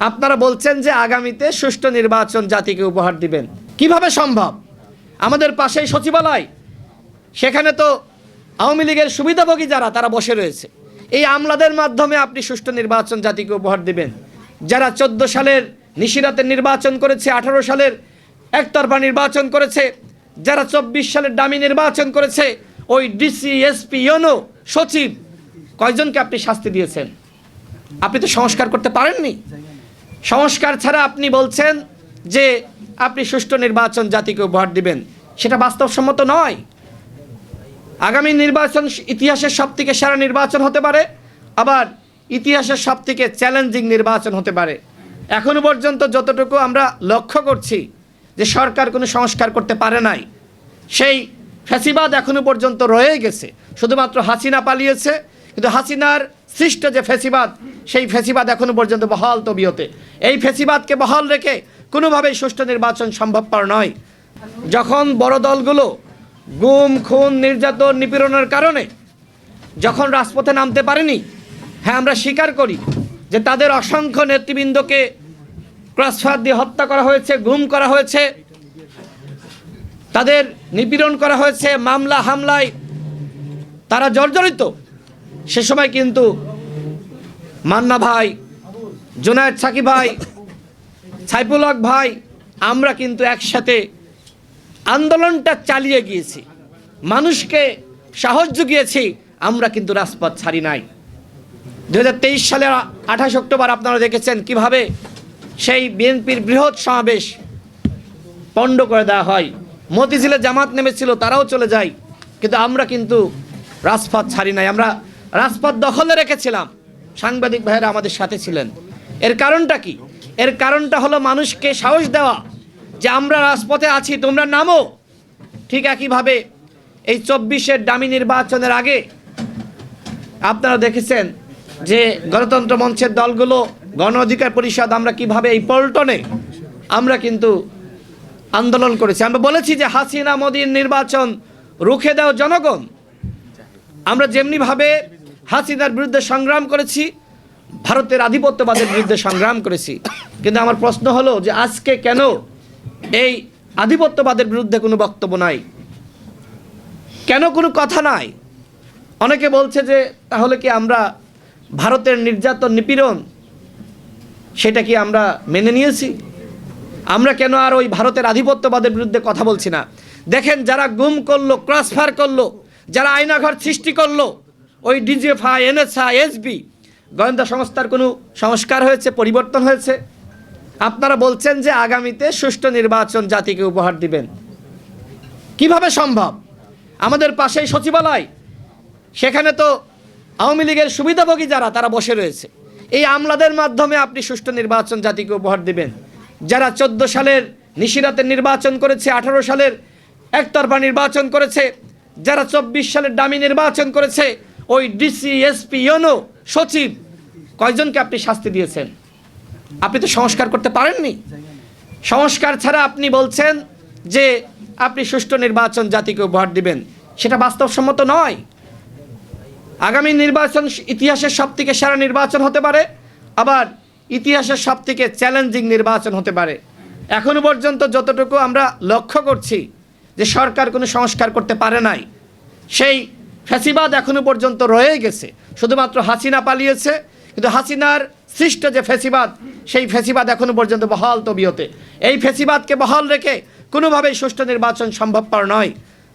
আপনারা বলছেন যে আগামীতে সুষ্ঠু নির্বাচন জাতিকে উপহার দিবেন। কীভাবে সম্ভব? আমাদের পাশেই সচিবালয়। সেখানে তো আওয়ামী লীগের সুবিধাভোগী যারা, তারা বসে রয়েছে। এই আমলাদের মাধ্যমে আপনি সুষ্ঠু নির্বাচন জাতিকে উপহার দিবেন। যারা চোদ্দ সালের নিশিরাতের নির্বাচন করেছে, আঠারো সালের একতরফা নির্বাচন করেছে, যারা চব্বিশ সালের দামি নির্বাচন করেছে, ওই ডিসি, এসপি, ইউনো, সচিব, কয়জনকে আপনি শাস্তি দিয়েছেন? আপনি তো সংস্কার করতে পারেননি? সংস্কার ছাড়া আপনি বলছেন যে আপনি সুষ্ঠু নির্বাচন জাতিকে উপহার দিবেন। সেটা বাস্তবসম্মত নয়। আগামী নির্বাচন ইতিহাসের সব থেকে সেরা নির্বাচন হতে পারে, আবার ইতিহাসের সব থেকে চ্যালেঞ্জিং নির্বাচন হতে পারে। এখনও পর্যন্ত যতটুকু আমরা লক্ষ্য করছি যে সরকার কোনো সংস্কার করতে পারে নাই, সেই ফ্যাসিবাদ এখনও পর্যন্ত রয়ে গেছে। শুধুমাত্র হাসিনা পালিয়েছে, কিন্তু হাসিনার সৃষ্ট যে ফ্যাসিবাদ, সেই ফ্যাসিবাদ এখনও পর্যন্ত বহাল তবিয়তে। এই ফ্যাসিবাদকে বহাল রেখে কোনোভাবেই সুষ্ঠু নির্বাচন সম্ভবপর নয়। যখন বড় দলগুলো গুম, খুন, নির্যাতন, নিপীড়নের কারণে যখন রাজপথে নামতে পারেনি হ্যাঁ আমরা স্বীকার করি যে তাদের অসংখ্য নেতৃবৃন্দকে ক্রসফায়ার দিয়ে হত্যা করা হয়েছে, গুম করা হয়েছে, তাদের নিপীড়ন করা হয়েছে, মামলা, হামলায় তারা জর্জরিত। সে সময় কিন্তু মান্না ভাই জোনায়েদ সাকি ভাই, সাইফুল হক ভাই, আমরা কিন্তু একসাথে আন্দোলনটা চালিয়ে গিয়েছি। মানুষকে সাহস জুগিয়েছি, আমরা কিন্তু রাজপথ ছাড়ি নাই। দু হাজার তেইশ সালের আঠাশ অক্টোবর আপনারা দেখেছেন কীভাবে সেই বিএনপির বৃহৎ সমাবেশ পণ্ড করে দেওয়া হয়। মতিঝিলে জামাত নেমেছিল, তারাও চলে যায়, কিন্তু আমরা কিন্তু রাজপথ ছাড়ি নাই। আমরা রাজপথ দখলে রেখেছিলাম। সাংবাদিক ভাইয়েরা আমাদের সাথে ছিলেন। এর কারণটা কি? এর কারণটা হলো মানুষকে সাহস দেওয়া যে আমরা রাজপথে আছি, তোমরা নামো। ঠিক একইভাবে এই চব্বিশের দামি নির্বাচনের আগে আপনারা দেখেছেন যে গণতন্ত্র মঞ্চের দলগুলো, গণ অধিকার পরিষদ আমরা কীভাবে এই পল্টনে আমরা কিন্তু আন্দোলন করেছি। আমরা বলেছি যে হাসিনা, মোদীর নির্বাচন রুখে দাও জনগণ। আমরা যেমনিভাবে হাসিনার বিরুদ্ধে সংগ্রাম করেছি ভারতের আধিপত্যবাদের বিরুদ্ধে সংগ্রাম করেছি। কিন্তু আমার প্রশ্ন হলো যে আজকে কেন এই আধিপত্যবাদের বিরুদ্ধে কোনো বক্তব্য নাই? কেন কোনো কথা নাই? অনেকে বলছে যে তাহলে কি আমরা ভারতের নির্যাতন নিপীড়ন সেটা কি আমরা মেনে নিয়েছি? আমরা কেন আর ওই ভারতের আধিপত্যবাদের বিরুদ্ধে কথা বলছি না? দেখেন যারা গুম করল ক্রসফায়ার করল, যারা আয়নাঘর সৃষ্টি করল, ওই ডিজিএফআই এনএসআই, এসবি গোয়েন্দা সংস্থার কোনো সংস্কার হয়েছে, পরিবর্তন হয়েছে? আপনারা বলছেন যে আগামীতে সুষ্ঠু নির্বাচন জাতিকে উপহার দিবেন। কীভাবে সম্ভব? আমাদের পাশেই সচিবালয়। সেখানে তো আওয়ামী লীগের সুবিধাভোগী যারা, তারা বসে রয়েছে। এই আমলাদের মাধ্যমে আপনি সুষ্ঠু নির্বাচন জাতিকে উপহার দিবেন। যারা চোদ্দ সালের নিশিরাতের নির্বাচন করেছে, আঠারো সালের একতরফা নির্বাচন করেছে, যারা চব্বিশ সালের দামি নির্বাচন করেছে, ওই ডিসি, এসপি ইউনো সচিব, কয়জনকে আপনি শাস্তি দিয়েছেন? আপনি তো সংস্কার করতে পারেননি। সংস্কার ছাড়া আপনি বলছেন যে আপনি সুষ্ঠু নির্বাচন জাতিকে উপহার দিবেন। সেটা বাস্তবসম্মত নয়। আগামী নির্বাচন ইতিহাসের সব থেকে সেরা নির্বাচন হতে পারে, আবার ইতিহাসের সব থেকে চ্যালেঞ্জিং নির্বাচন হতে পারে। এখনও পর্যন্ত যতটুকু আমরা লক্ষ্য করছি যে সরকার কোনো সংস্কার করতে পারে নাই, সেই ফ্যাসিবাদ এখনও পর্যন্ত রয়ে গেছে। শুধুমাত্র হাসিনা পালিয়েছে, কিন্তু হাসিনার সৃষ্ট যে ফেসিবাদ সেই ফেসিবাদ এখনও পর্যন্ত বহাল তবিয়তে। এই ফেসিবাদকে বহাল রেখে কোনোভাবেই সুষ্ঠু নির্বাচন সম্ভবপর নয়।